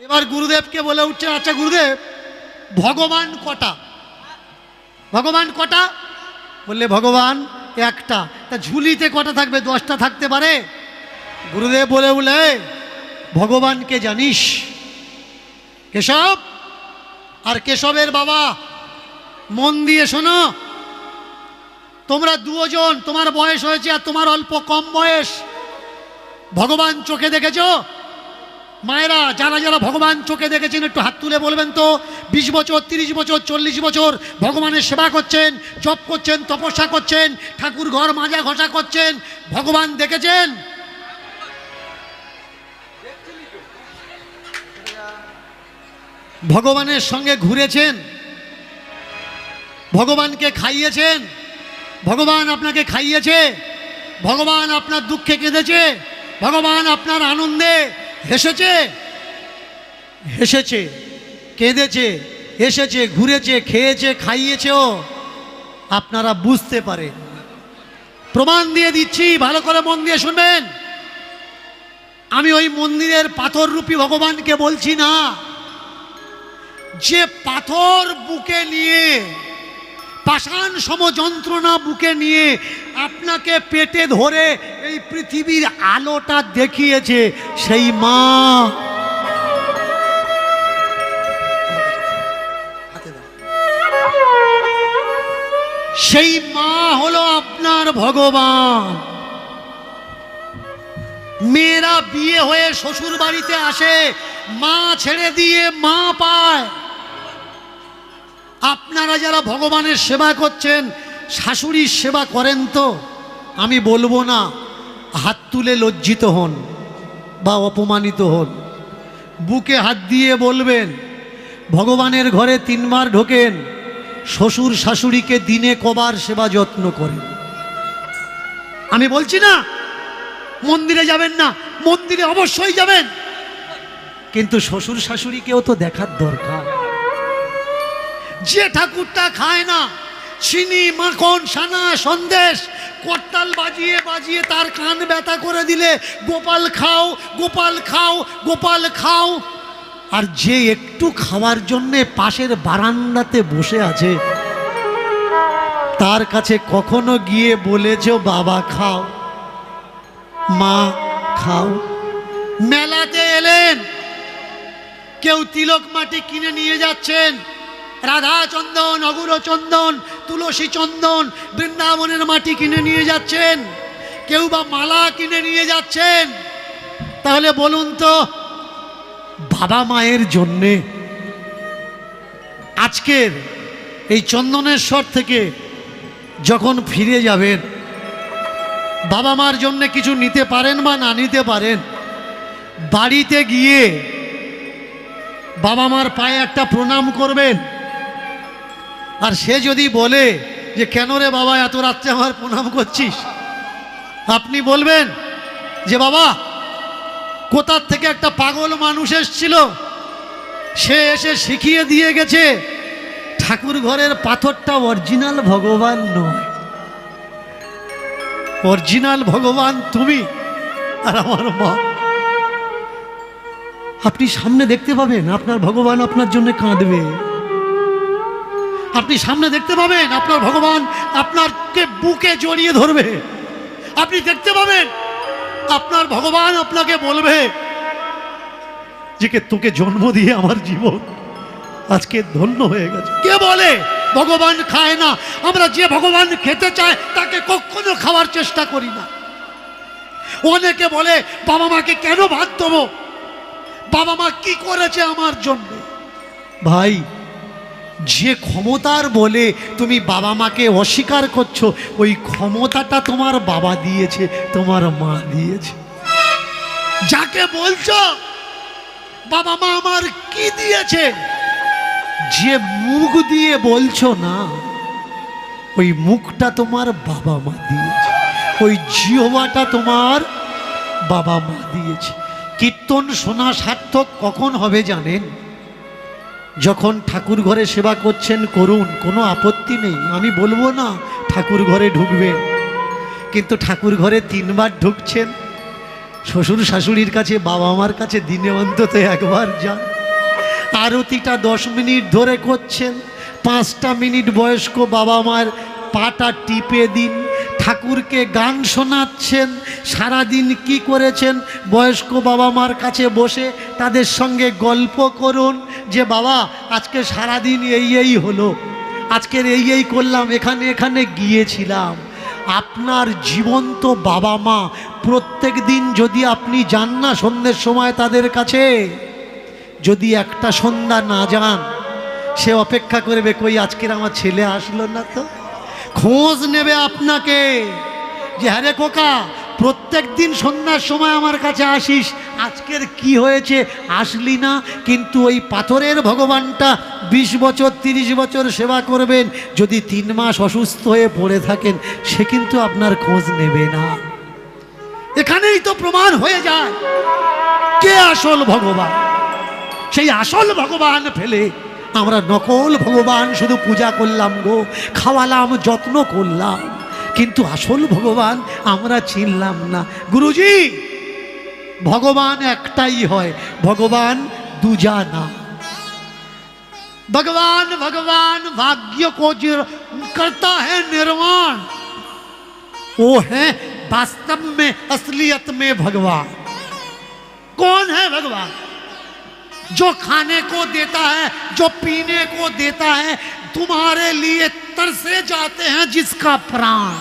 এবার গুরুদেবকে বলে উঠছে আচ্ছা গুরুদেব, ভগবান কটা? ভগবান কটা? বললে, ভগবান একটা। তা ঝুলিতে কটা থাকবে? দশটা থাকতে পারে? গুরুদেব বলে বলে ভগবানকে জানিস, কেশব, আর কেশবের বাবা, মন দিয়ে শোনো, তোমরা দুজন তোমার বয়স হয়েছে আর তোমার অল্প কম বয়স, ভগবান চোখে দেখেছ? মায়েরা, যারা যারা ভগবান চোখে দেখেছেন, একটু হাত তুলে বলবেন তো। বিশ বছর, তিরিশ বছর, চল্লিশ বছর ভগবানের সেবা করছেন, জপ করছেন, তপস্যা করছেন, ঠাকুর ঘর মাজা ঘষা করছেন, ভগবান দেখেছেন? ভগবানের সঙ্গে ঘুরেছেন, ভগবানকে খাইয়েছেন, ভগবান আপনাকে খাইয়েছে, ভগবান আপনার দুঃখে কেঁদেছে, ভগবান আপনার আনন্দে হেসেছে? হেসেছে, কেঁদেছে এসেছে ঘুরেছে, খেয়েছে, খাইয়েছেও আপনারা বুঝতে পারে। প্রমাণ দিয়ে দিচ্ছি, ভালো করে মন দিয়ে শুনবেন। আমি ওই মন্দিরের পাথররূপী ভগবানকে বলছি না, যে পাথর বুকে নিয়ে পাষাণ সম যন্ত্রণা বুকে নিয়ে আপনাকে পেটে ধরে এই পৃথিবীর আলোটা দেখিয়েছে সেই মা। সেই মা হলো আপনার ভগবান। মেয়েরা বিয়ে হয়ে শ্বশুর বাড়িতে আসে, মা ছেড়ে দিয়ে মা পায়। আপনারা যারা ভগবানের সেবা করছেন, শাশুড়ির সেবা করেন তো, আমি বলব না, হাত তুলে লজ্জিত হন বা অপমানিত হন। বুকে হাত দিয়ে বলবেন, ভগবানের ঘরে তিনবার ঢোকেন, শ্বশুর শাশুড়িকে দিনে কবার সেবা যত্ন করেন। আমি বলছি না, মন্দিরে যাবেন না, মন্দিরে অবশ্যই যাবেন। কিন্তু শ্বশুর শাশুড়িকেও তো দেখার দরকার। যে ঠাকুরটা খায় না, চিনি, মাখন, সানা, সন্দেশ করতাল বাজিয়ে বাজিয়ে তার কান ব্যথা করে দিলে, গোপাল খাও গোপাল খাও গোপাল খাও। আর যে একটু খাওয়ার জন্যে পাশের বারান্দাতে বসে আছে, তার কাছে কখনো গিয়ে বলেছ, বাবা, খাও। মা, খাও। মেলাতে এলেন। কেউ তিলক মাটি কিনে নিয়ে যাচ্ছেন। রাধা চন্দন অগুর চন্দন তুলসী চন্দন বৃন্দাবনের মাটি কিনে নিয়ে যাচ্ছেন। কেউ বা মালা কিনে নিয়ে যাচ্ছেন। তাহলে বলুন তো, বাবা মায়ের জন্যে আজকের এই চন্দনেশ্বর থেকে যখন ফিরে যাবেন, বাবা মার জন্য কিছু নিতে পারেন বা না নিতে পারেন, বাড়িতে গিয়ে বাবা মার পায়ে একটা প্রণাম করবেন। আর সে যদি বলে যে, কেন রে বাবা, এত রাত্রে আমার প্রণাম করছিস? আপনি বলবেন যে, বাবা, কোথার থেকে একটা পাগল মানুষ এসছিল? সে এসে শিখিয়ে দিয়ে গেছে, ঠাকুর ঘরের পাথরটা অরিজিনাল ভগবান নয়। অরিজিনাল ভগবান তুমি আর আমার মা। আপনি সামনে দেখতে পাবেন, আপনার ভগবান আপনার জন্য কাঁদবে। আপনি সামনে দেখতে পাবেন আপনার ভগবান আপনারকে বুকে জড়িয়ে ধরবে। আপনি দেখতে পাবেন আপনার ভগবান আপনাকে বলবে, যে কে তোকে জন্ম দিয়ে আমার জীবন আজকে ধন্য হয়ে গেছে। কে বলে? ভগবান খায় না। আমরা যে ভগবান খেতে চায় তাকে কখনো খাওয়ার চেষ্টা করি না। অনেকে বলে, বাবা মাকে কেন ভাত দেবো? বাবা মা কি করেছে আমার জন্য? ভাই যে ক্ষমতার বলে তুমি বাবা মাকে অস্বীকার করছ, ওই ক্ষমতাটা তোমার বাবা দিয়েছে, তোমার মা দিয়েছে। যাকে বলছো, বাবা মা আমার কি দিয়েছে? যে মুখ দিয়ে বলছো না, ওই মুখটা তোমার বাবা মা দিয়েছে। ওই জিহবাটা তোমার বাবা মা দিয়েছে। কীর্তন শোনা সার্থক কখন হবে জানেন? যখন ঠাকুর ঘরে সেবা করছেন, করুন, কোনো আপত্তি নেই। আমি বলব না, ঠাকুর ঘরে ঢুকবেন। কিন্তু ঠাকুর ঘরে তিনবার ঢুকছেন। শ্বশুর শাশুড়ির কাছে, বাবা মার কাছে দিনে অন্তত একবার যান। আরতিটা দশ মিনিট ধরে করছেন। পাঁচটা মিনিট বয়স্ক বাবা মার পাটা টিপে দিন। ঠাকুরকে গান শোনাচ্ছেন। সারাদিন কি করেছেন? বয়স্ক বাবা মার কাছে বসে তাদের সঙ্গে গল্প করুন। যে বাবা, আজকে সারাদিন এই এই হলো, আজকের এই এই করলাম, এখানে এখানে গিয়েছিলাম। আপনার জীবন্ত বাবা মা প্রত্যেক দিন যদি আপনি যান না সন্ধ্যের সময় তাদের কাছে, যদি একটা সন্ধ্যা না যান, সে অপেক্ষা করবে, কই আজকের আমার ছেলে আসলো না তো? খোঁজ নেবে আপনাকে যে হ্যাঁ রে কোকা প্রত্যেক দিন সন্ধ্যার সময় আমার কাছে আসিস, আজকের কি হয়েছে আসলি না, কিন্তু ওই পাথরের ভগবানটা বিশ বছর, তিরিশ বছর সেবা করবেন, যদি তিন মাস অসুস্থ হয়ে পড়ে থাকেন, সে কিন্তু আপনার খোঁজ নেবে না। এখানেই তো প্রমাণ হয়ে যায়, কে আসল ভগবান? সেই আসল ভগবান ফেলে আমরা নকল ভগবান শুধু পূজা করলাম গো, খাওয়ালাম, যত্ন করলাম। কিন্তু আসল ভগবান আমরা চিনলাম না গুরুজি ভগবান একটাই হয় ভগবান দুজা না भगवान भगवान भाग्य को जो करता है निर्माण वो है वास्तव में असलियत में भगवान कौन है भगवान जो खाने को देता है जो पीने को देता है तुम्हारे लिए तरसे जाते हैं जिसका प्राण